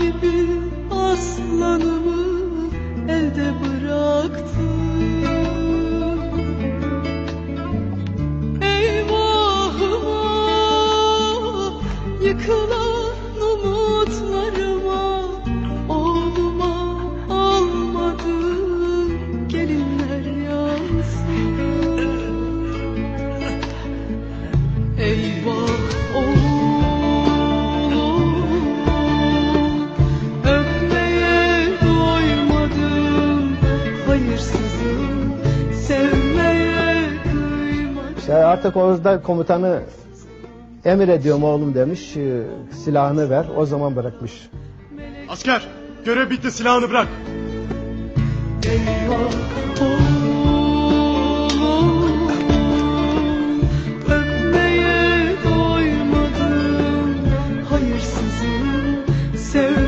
gibi aslanımı elde bıraktım Eyvahıma yıkılan umutlarıma Oğluma almadım gelinler yansın Eyvah Sevmeye kıymadım İşte artık orada komutanı emir ediyorum oğlum demiş. e, Silahını ver. O zaman bırakmış. Asker görev bitti silahını bırak. Eyvah oğlum Öpmeye doymadım Hayırsızım sevmeye